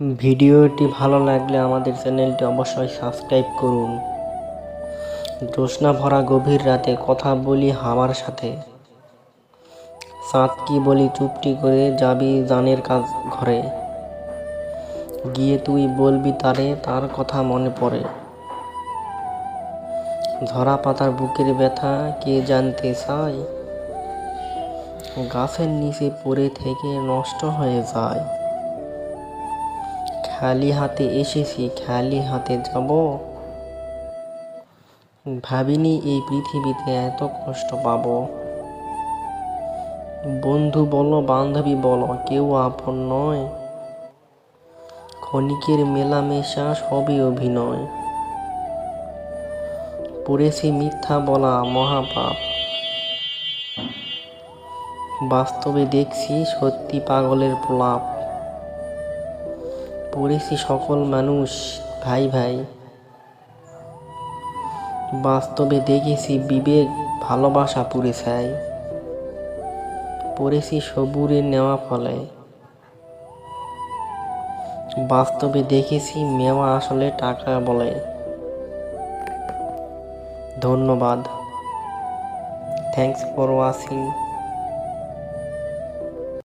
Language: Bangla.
ভিডিওটি ভালো লাগলে আমাদের চ্যানেলটি অবশ্যই সাবস্ক্রাইব করুন। জ্যোৎস্না ভরা গভীর রাতে কথা বলি হাওয়ার সাথে। সাত কি বলি চুপটি করে যাবি জানের কাজ ঘরে। গিয়ে তুই বলবি তারে, তার কথা মনে পড়ে। ঝরা পাতার বুকের ব্যথা কে জানতে চায়? গাছের নিচে পড়ে থেকে নষ্ট হয়ে যায়। খালি হাতে এসেছি, খালি হাতে যাব। ভাবিনি এই পৃথিবীতে এত কষ্ট পাবো। বন্ধু বলো, বান্ধবী বলো, কেউ আপন নয়। ক্ষণিকের মেলামেশা সবই অভিনয়। পড়েছি মিথ্যা বলা, মহাপাপ। বাস্তবে দেখছি সত্যি পাগলের প্রলাপ। পড়েছি সকল মানুষ, ভাই ভাই। বাস্তবে দেখেছি বিবেক ভালোবাসা পুরে ছাই পড়েছি সবুরে নেওয়া ফলে। বাস্তবে দেখেছি মেওয়া আসলে টাকা বলে। ধন্যবাদ। Thanks for watching